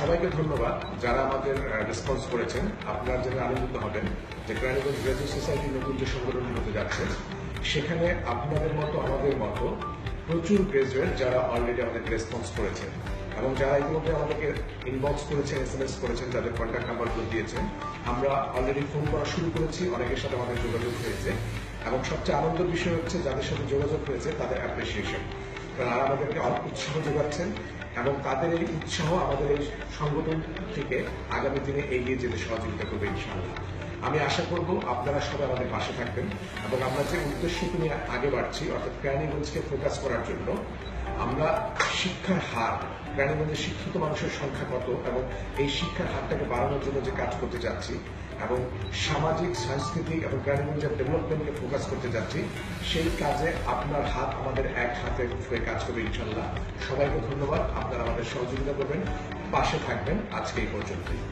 সবাইকে ধন্যবাদ যারা আমাদের রেসপন্স করেছেন। আপনারা জেনে আনন্দিত হবেন যে ক্রাইমগঞ্জ গ্রাজুয়েট সোসাইটি নতুন যে সংগঠনটি হতে যাচ্ছে, সেখানে আপনাদের মতো, আমাদের মতো প্রচুর গ্রাজুয়েট যারা অলরেডি আমাদের রেসপন্স করেছেন। এবং যারা ইতিমধ্যে আমাদেরকে ইনবক্স করেছেন এস এম এস করেছেন যাদের কন্ট্যাক্ট নাম্বারগুলো দিয়েছেন, আমরা অলরেডি ফোন করা শুরু করেছি, অনেকের সাথে আমাদের যোগাযোগ হয়েছে। এবং সবচেয়ে আনন্দের বিষয় হচ্ছে যাদের সাথে যোগাযোগ হয়েছে, তাদের অ্যাপ্রিসিয়েশন তারা আমাদেরকে উৎসাহ যোগাচ্ছেন এবং তাদের এই উৎসাহ আমাদের এই সংগঠন থেকে আগামী দিনে এগিয়ে যেতে সহযোগিতা করবে ইনশাআল্লাহ। আমি আশা করব আপনারা সবাই আমাদের পাশে থাকবেন এবং আমরা যে উদ্দেশ্যকে নিয়ে আগে বাড়ছি, অর্থাৎ প্রাণীগঞ্জকে ফোকাস করার জন্য, আমরা শিক্ষার হার প্রাণীগঞ্জের শিক্ষিত মানুষের সংখ্যা কত এবং এই শিক্ষার হারটাকে বাড়ানোর জন্য যে কাজ করতে যাচ্ছি এবং সামাজিক, সাংস্কৃতিক এবং প্রাণীগঞ্জের ডেভেলপমেন্টকে ফোকাস করতে যাচ্ছি, সেই কাজে আপনার হাত আমাদের এক হাতে হয়ে কাজ করবে ইনশাল্লাহ সবাইকে ধন্যবাদ। আপনারা আমাদের সহযোগিতা করবেন। পাশে থাকবেন আজকে এই পর্যন্তই।